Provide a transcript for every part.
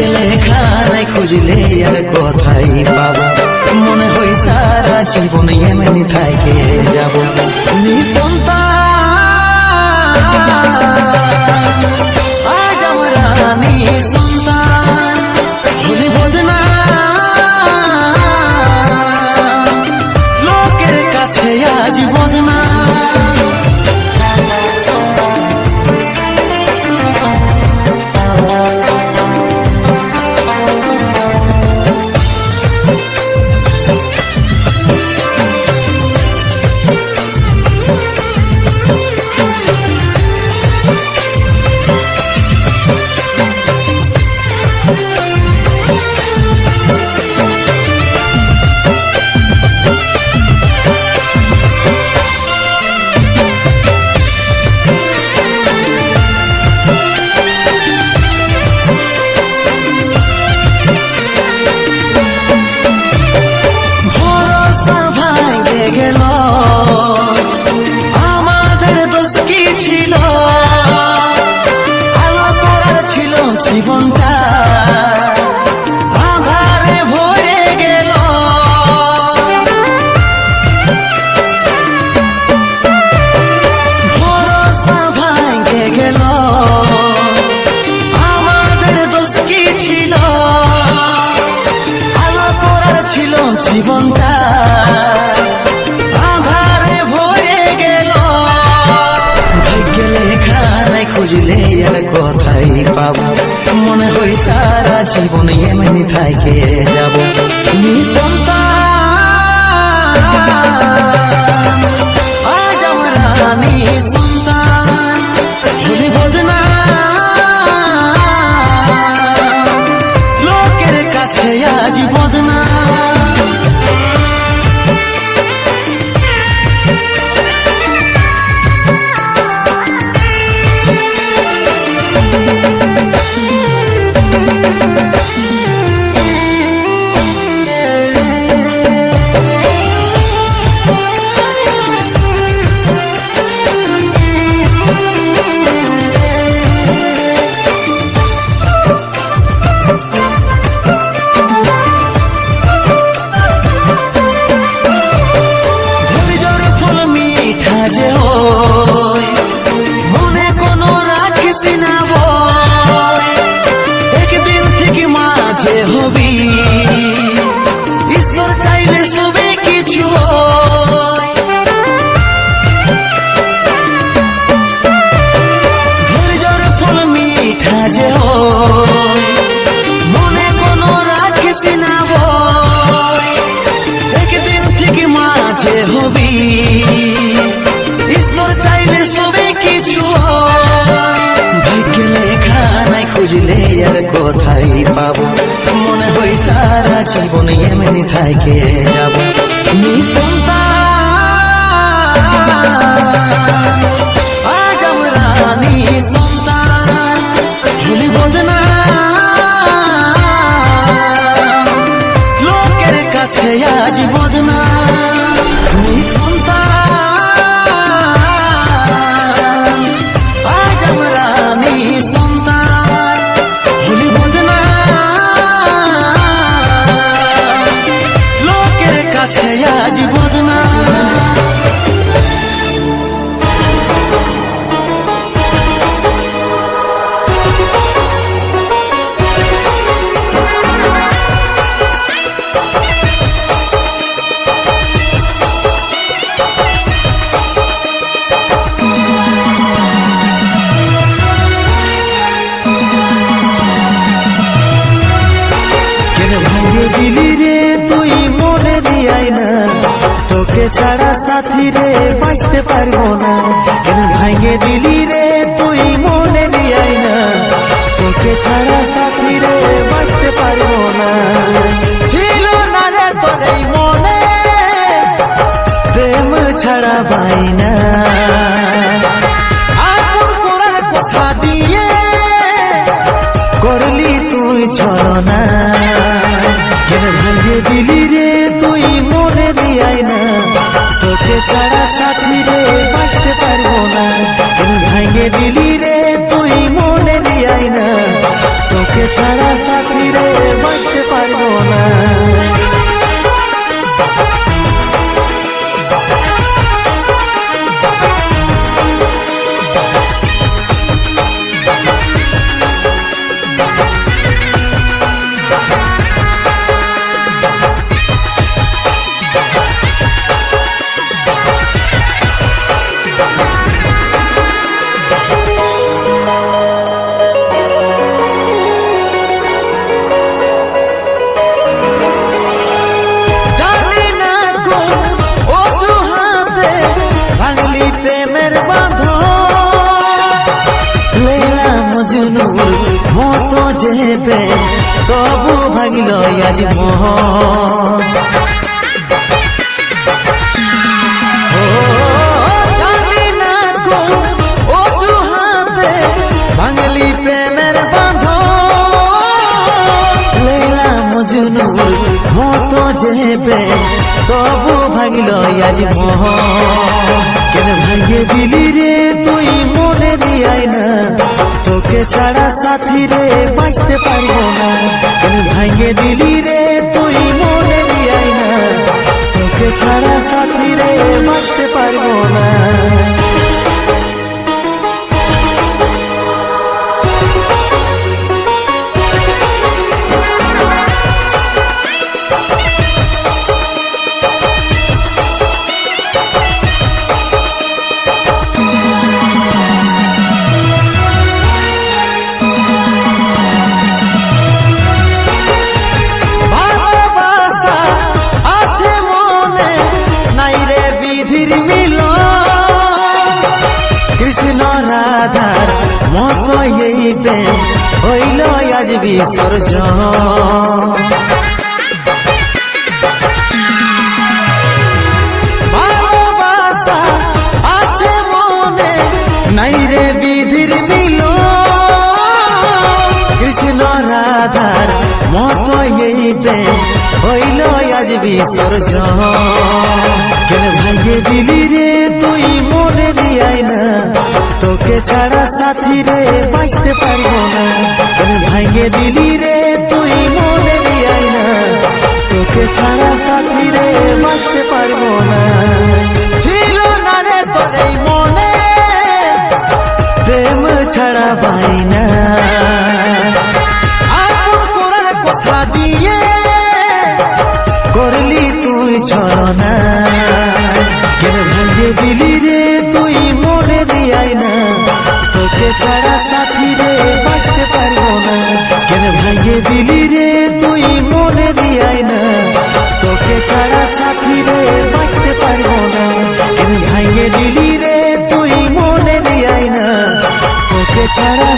জেলেখানায় খুঁজলে আর কোথায় পাবো? মনে হয় সারা জীবনে এমনি থাকে যাব। নিঃসন্তান থাকে। I like it. ছাড়া সাথী রে বাঁচতে পারব না। ছিল না রে তোর এই মনে, প্রেম ছাড়া করলি তুই দিলি রে তুই মনে দিয়াই না তোকে ছাড়া সাথী রে বাঁচতে পারব না। কেন দিলি রে তোকে ছাড়া সাথী রে বাঁচতে পারব না। যে প্রেম তবু ভাঙিল আজ মোহ। কেন ভাঙে দিলি রে তুই মনে দিয়াই না? তোকে ছাড়া সাথী রে বাঁচতে পারব না। কেন ভাঙে দিলি রে তুই মনে দিয়াই না? তোকে ছাড়া সাথী রে বাঁচতে পারব না। বিসর্জন ভালোবাসা আছে মনে, নাই রে বিধির মিল কৃষ্ণ রাধার মতো এই প্রেম হইল আজ বিসর্জন। কেন ভাইয়ে দিলি রে তুই মনে দিয়াই না তোকে ছাড়া সাথী রে বাঁচতে পারব না। ভাইয়ে দিলি রে? তুই মনে দিয়াই না। তোকে ছাড়া সাথী রে বাঁচতে পারব না। ছিল না রে তোর এই মনে, প্রেম ছাড়া পাই না। করলি তুই ছলনা। কেন দিলি ভাঙে দিলি রে, তুই মনে দিয়াই না। তোকে ছাড়া সাথী রে বাঁচতে পারব না। কেন দিলি রে, তুই মনে দিয়াই না। তোকে ছাড়া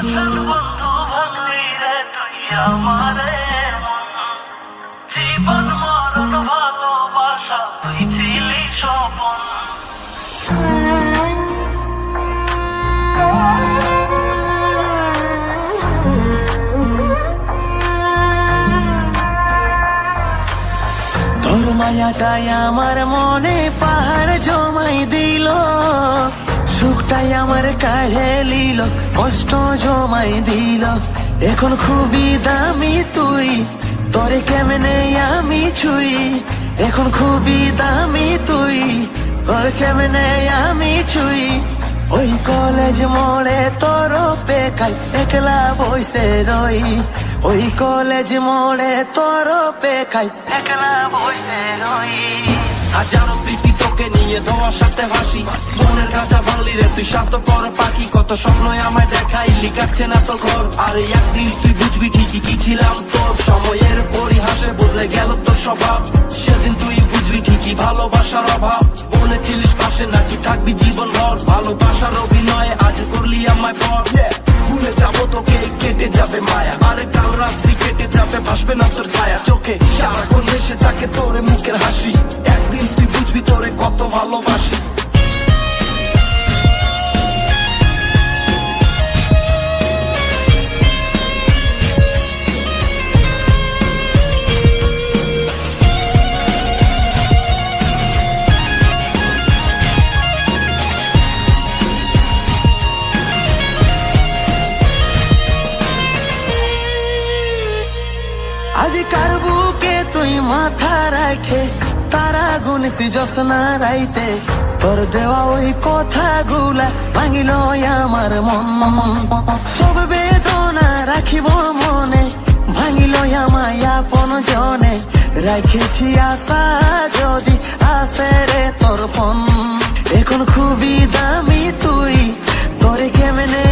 আসার বন্ধু ভাবলি রে তুই আমারে জীবন মরণ ভালোবাসা তুই ছিলি স্বপন মায়াটাই আমার মনে পাহাড় জমাই দিল। সুখটাই আমার কাঢ়ে লিল কষ্ট জমাই দিল। এখন খুবই দামি তুই, তোরে কেমনে আমি ছুই? এখন খুবই দামি তুই, তোর কেমনে আমি ছুই? ওই কলেজ মোড়ে তোর পেকাই একলা বসে রই। ওই কলেজ মোড়ে তোর পেকাই একলা বসে রই। হাজারো স্মৃতি তোকে নিয়ে ধোয়ার সাথে ভাসি মনের কাঁচা ভাঙলি রে তুই শান্ত পর পাখি কত স্বপ্নই আমায় দেখাই লিখাচ্ছে না তো ঘর আর একদিন তুই বুঝবি ঠিকই কি ছিলাম তোর সময়ের পরিহাসে বদলে গেল তোর স্বভাব সেদিন তুই বুঝবি ঠিকই ভালোবাসার অভাব। বলেছিলিস পাশে নাকি থাকবি জীবন ভর ভালোবাসার অভিনয়ে আজ করলি আমায় পর। ভুলে যাব তোকে, কেটে যাবে মায়া। আরে কাল রাত্রি কেটে যাবে, ভাসবে না তোর ছায়া। চোখে সারাক্ষণ এসে থাকে তোরে মুখের হাসি। একদিন তুই বুঝবি তোরে কত ভালোবাসি। গুনসি জসনা রাইতে। তোর দেওয়া ওই কথাগুলা ভাঙিল আমার মন। সব বেদনা রাখিব মনে, ভাঙিল আমায় আপন জনে। রাখেছি আশা যদি আসে রে তোর পন এখন খুবই দামি তুই, তোরে কেমনে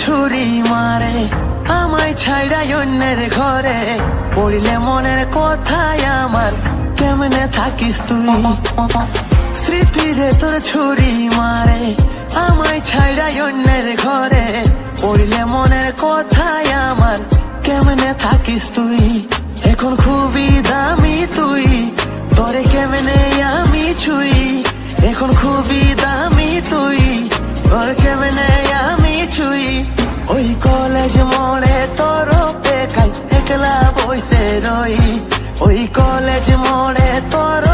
ছুরি মারে, আমায় ছাইড়াই অন্যের ঘরে। পড়িলে মনের কথায় আমার, কেমনে থাকিস তুই? স্মৃতিরে তোর ছুরি মারে, আমায় ছাইড়াই অন্যের ঘরে। পড়িলে মনের কথায় আমার, কেমনে থাকিস তুই? এখন খুবই দামি তুই, তোরে কেমনে আমি ছুই? এখন খুবই দামি তুই, তোর কেমনে আমি কিছুই। ওই কলেজ মোড়ে তোর অপেক্ষায় একলা বসে রই। ওই কলেজ মোড়ে তোর